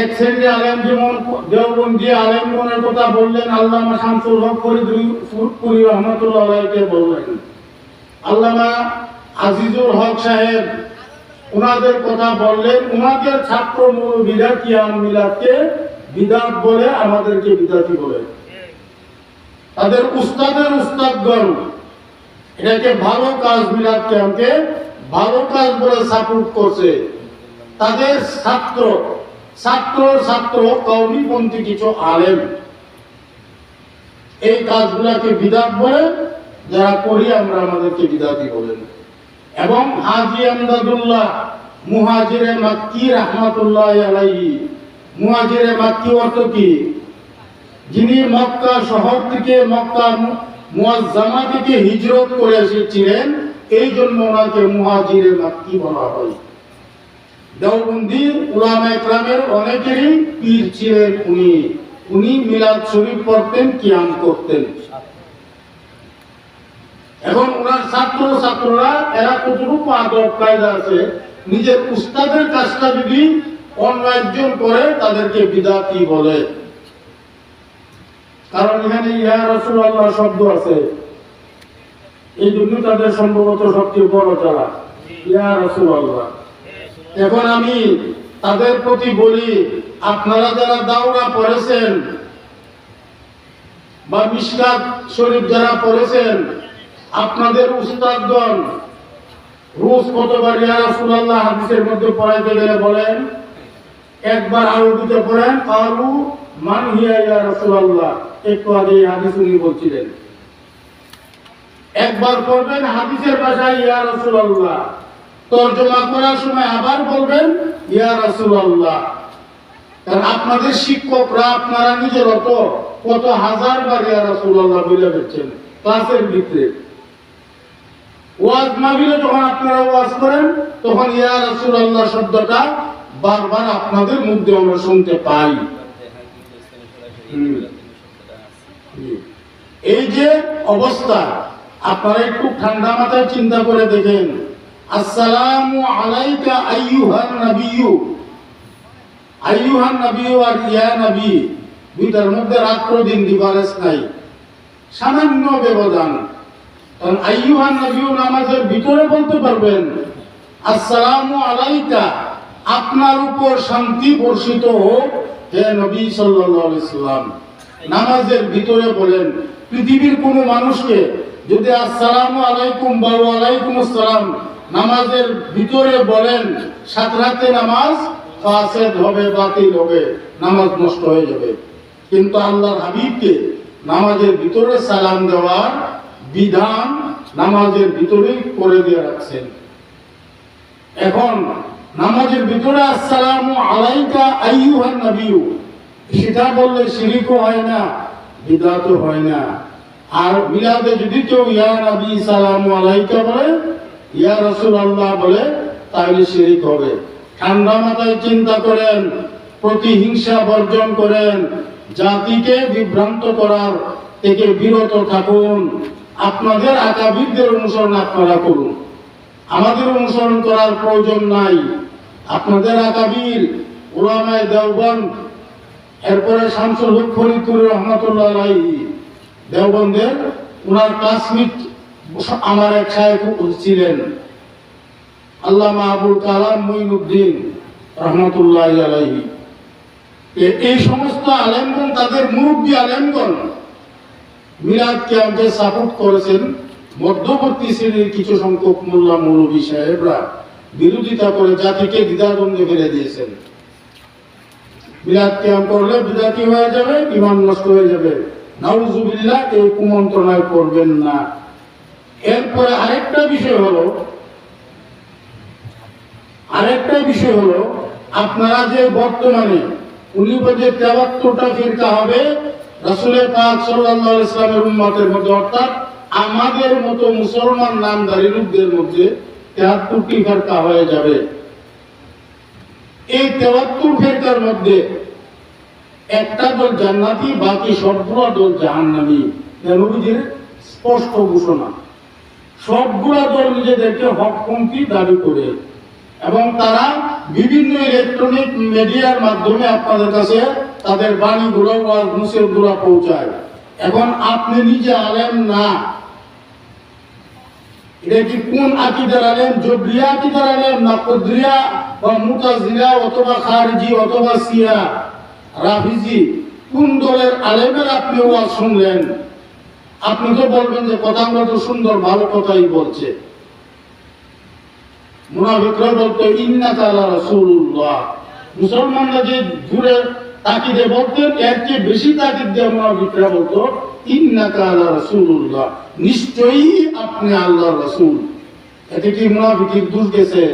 এক শ্রেণির আলেম যেমন দেওবন্দি আলেমগণের কথা বললেন, আল্লামা শামসুল হক ফরিদপুরি রহমতুল্লাহ আলাইকে বললেন। আল্লামা আজিজুল হক সাহেব ওনাদের কথা বললেন ওনাদের ছাত্র মৌলবীরা কিয়াম মিলাদকে বিদাত বলে আমাদেরকে বিদাতি বলে। তাদের উস্তাদের উস্তাদগণ, এটাকে ভালো কাজ মিলাদ কিয়ামকে ভালো কাজ বলে সাপোর্ট করছে। তাদের ছাত্র ছাত্র ছাত্র কৌমিপন্থী কিছু আলেম। এই কাজগুলাকে বিদাত বলে, যারা করি আমরা আমাদেরকে বিদাতি বলেন। এবং হাজি আমদাদুল্লাহ, মুহাজিরে মাক্কি রহমাতুল্লাহ আলাইহি। মুহাজিরে মাক্কি অর্থ কি? যিনি মক্কা শহর থেকে মক্কা মুয়াজ্জামা থেকে হিজরত করে এসেছিলেন, এই জন্য ওনাকে মুহাজিরে মাক্কি বলা হয়। দেওবন্দি উলামা একরামের অনেকেরই পীর ছিলেন উনি। উনি মিলাদ শরীফ পড়তেন, কিয়াম করতেন। এখন ওনার ছাত্র ছাত্ররা, এরা কতটুকু আদব কায়দা আছে, নিজের উস্তাদের কাজটা যদি অন্য একজন করে, তাদেরকে বিদাতি বলে। কারণ এখানে ইহা রসুল আল্লাহ শব্দ আছে। এই জন্য তাদের সম্ভবত সবচেয়ে বড় তারা ইয়া রসুল্লাহ এখন আমি তাদের প্রতি বলি, আপনারা যারা দাওরা পড়েছেন বা মিশকাত শরীফ যারা পড়েছেন, আপনাদের উস্তাদগণ রোজ কতবার ইয়া রাসূলুল্লাহ হাদিসের মধ্যে পড়াইতে গেলে বলেন, একবার আরবিতে পড়েন, কালু মান হিয়া ইয়া রাসূলুল্লাহ। একটু আগে হাদিস উনি বলছিলেন। একবার পড়বেন হাদিসের ভাষায় ইয়া রাসূলুল্লাহ। তর্জমা করার সময় আবার বলবেন, ইয়া রাসূলুল্লাহ। কারণ আপনাদের শিক্ষকরা, আপনারা নিজের অত, কত হাজার বার ইয়া রাসূলুল্লাহ বলে দিচ্ছেন, ক্লাসের ভিতরে। ওয়াজ মাহফিলে যখন আপনারা ওয়াজ করেন, তখন ইয়া রাসূলুল্লাহ শব্দটা বারবার আপনাদের মুখ দিয়ে আমরা শুনতে পাই। এই যে অবস্থা, আপনারা একটু ঠান্ডা মাথায় চিন্তা করে দেখেন। আসসালামু আলাইকা আইয়ুহান নাবিয়্যু। আইয়ুহান নাবিয়্যু আর ইয়া দুইটার মধ্যে রাত্র দিন ডিফারেন্স নাই। সামান্য ব্যবধান। কারণ আইয়ুহান নবিয়্যু নামাজের ভিতরে বলতে পারবেন, আসসালামু আলাইকা, আপনার উপর শান্তি বর্ষিত হোক, হে নবী সাল্লাল্লাহু আলাইহি সাল্লাম। নামাজের ভিতরে বলেন, পৃথিবীর কোন মানুষকে যদি আসসালামু আলাইকুম বা ওয়ালাইকুম আসসালাম নামাজের ভিতরে বলেন, সাত রাতে নামাজ হবে, বাতিল হবে, নামাজ নষ্ট হয়ে যাবে। কিন্তু আল্লাহর হাবিবকে নামাজের ভিতরে সালাম দেওয়ার বিধান নামাজের ভিতরেই করে দিয়ে রাখছেন। এখন নামাজের ভিতরে আসসালামু আলাইকা আইয়ুহান নবিয়্যু, সেটা বললে শিরিকও হয় না, বিদাতও হয় না। আর মিলাদে যদি কেউ ইয়া নবী সালামু আলাইকা বলে ইয়া রাসূলুল্লাহ বলে তাহলে শিরিক হবে। ঠান্ডা মাথায় চিন্তা করেন, প্রতিহিংসা বর্জন করেন, জাতিকে বিভ্রান্ত করার থেকে বিরত থাকুন। আপনাদের আকাবিরদের অনুসরণ আপনারা করুন। আমাদের অনুসরণ করার প্রয়োজন নাই। আপনাদের আকাবির ওলামায় দেওবন্দ, এরপরে শামসুল হক ফরিদপুর রহমতুল্লাহ দেওবন্দের ওনার ক্লাসমেট আমার এক সাহেব ছিলেন। আল্লাহ আবুল কালাম মঈনুদ্দিন রহমতুল্লাহ এই সমস্ত আলেমগণ, তাদের মুরব্বী আলেমগণ মিলাদকে আমাকে সাপোর্ট করেছেন। মধ্যবর্তী শ্রেণির কিছু সংখ্যক মোল্লা মৌলবী সাহেবরা বিরোধিতা করে জাতিকে দ্বিধাদ্বন্দ্বে ফেলে দিয়েছেন। মিলাদ ক্যাম্প করলে বিদাতি হয়ে যাবে ইমান নষ্ট হয়ে যাবে। নাউজুবিল্লাহ, এই কুমন্ত্রণায় করবেন না। এরপরে আরেকটা বিষয় হলো, আরেকটা বিষয় হলো, আপনারা যে বর্তমানে উনি যে ফিরকা হবে, রাসূলের পাক আলাইহি ইসলামের উম্মতের মধ্যে, অর্থাৎ আমাদের মতো মুসলমান নামধারী লোকদের মধ্যে তেহাত্তরটি ফেরকা হয়ে যাবে। এই তেহাত্তর ফেরকার মধ্যে একটা দল জান্নাতি, বাকি সবগুলো দল জাহান্নামী। স্পষ্ট ঘোষণা। সবগুলা দল নিজেদেরকে হকপন্থী দাবি করে। এবং তারা বিভিন্ন ইলেকট্রনিক মিডিয়ার মাধ্যমে আপনাদের কাছে তাদের বাণীগুলো ওয়াজ নসিহতগুলো পৌঁছায়। এখন আপনি নিজে আলেম না, এটা কি কোন আকিদার আলেম? জবরিয়া আকিদার আলেম না কদরিয়া বা মুতাজিলা অথবা খারজি অথবা সিয়া রাফিজি, কোন দলের আলেমের আপনি ওয়াজ শুনলেন? আপনি তো বলবেন যে কথাগুলো তো সুন্দর, ভালো কথাই বলছে। মুনাফিকরা বলতো, ইন্না তালা রাসূলুল্লাহ। মুসলমানরা যে ঘুরে তাকিদে বলতেন এর চেয়ে বেশি তাকিদ দিয়ে মুনাফিকরা বলতো, ইন্না তালা রাসূলুল্লাহ। নিশ্চয়ই আপনি আল্লাহর রাসূল। এতে কি মুনাফিকের দূর গেছে?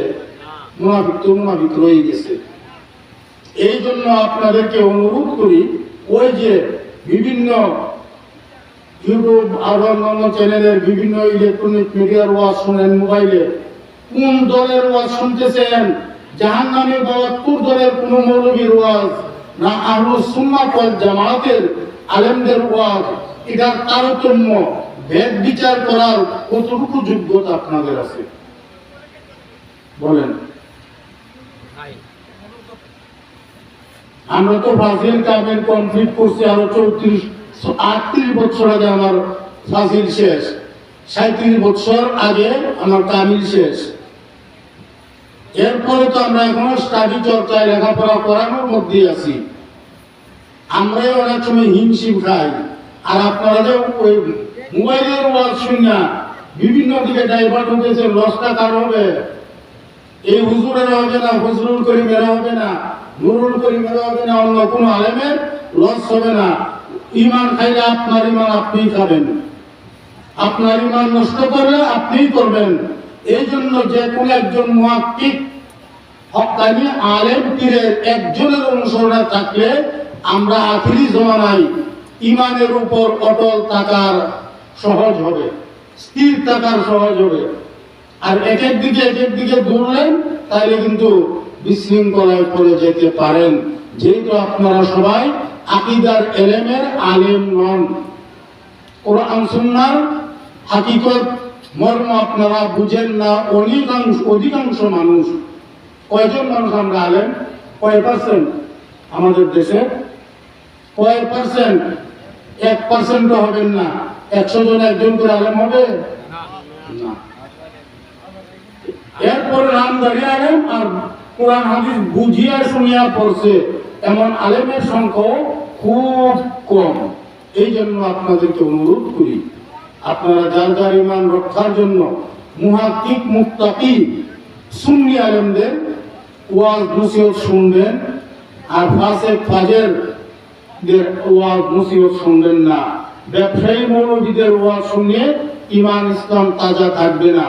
মুনাফিক তো মুনাফিক রয়ে গেছে। এই জন্য আপনাদেরকে অনুরোধ করি, ওই যে বিভিন্ন ইউটিউব আর অন্যান্য চ্যানেলের বিভিন্ন ইলেকট্রনিক মিডিয়ার ওয়াজ শুনেন মোবাইলে। কোন দলের ওয়াজ শুনতেছেন? জাহান নামে বাহাত্তর দলের কোন মৌলবীর ওয়াজ? না সুন্নাত ওয়াল জামাতের আলেমদের ওয়াজ? এটার তারতম্য। ভেদ বিচার করার কতটুকু যোগ্যতা আপনাদের আছে? বলেন। আমরা তো ফাজিল কামেল কমপ্লিট করছি, আরও চৌত্রিশ আটত্রিশ বছর আগে আমার ফাজিল শেষ সাঁত্রিশ বছর আগে আমার কামিল শেষ। এরপরে তো আমরা এখনও স্টাডি চর্চায় লেখাপড়া করানোর মধ্যেই আছি। আমরাই অনেক সময় হিমশিম খাই। আর আপনারা ওই মোবাইলের ওয়াজ শুনে বিভিন্ন দিকে ডাইভার্ট হতেছে লসটা কার হবে? এই হুজুরের হবে না হুজরুল করিমের হবে না, নুরুল করিমের হবে না, অন্য কোনো আলেমের লস হবে না। ইমান খাইলে আপনার ইমান আপনিই খাবেন। আপনার ইমান নষ্ট করলে আপনিই করবেন। এই জন্য যে কোনো একজন মুহাক্কিক হকানি আলেম একজনের অনুসরণে থাকলে আমরা আখিরি জমানায় ইমানের উপর অটল থাকার সহজ হবে, স্থির থাকার সহজ হবে। আর এক এক দিকে এক এক দিকে দৌড়লেন তাহলে কিন্তু বিশৃঙ্খলায় পড়ে যেতে পারেন। যেহেতু আপনারা সবাই আকিদার এলেমের আলেম নন। কোরআন সুন্নার হাকিকত মর্ম আপনারা বুঝেন না। অধিকাংশ অধিকাংশ মানুষ, কয়জন মানুষ আমরা আলেম? কয় পার্সেন্ট আমাদের দেশে? কয় পার্সেন্ট এক পার্সেন্টও হবেন না। একশো জন একজন করে আলেম হবে? না। এরপরে নাম দাঁড়িয়ে আলেম আর কোরআন, হাদিস বুঝিয়া শুনিয়া পড়ছে। এমন আলেমের সংখ্যাও খুব কম। এই জন্য আপনাদেরকে অনুরোধ করি, আপনারা যার যার ইমান রক্ষার জন্য মুহাক্কিক মুক্তাকি সুন্নি আলেমদের ওয়াজ নসিহত শুনবেন, আর ফাসে ফাজের ওয়াজ নসিহত শুনবেন না। ব্যবসায়ী মৌলবীদের ওয়াজ শুনে ইমান ইসলাম তাজা থাকবে না।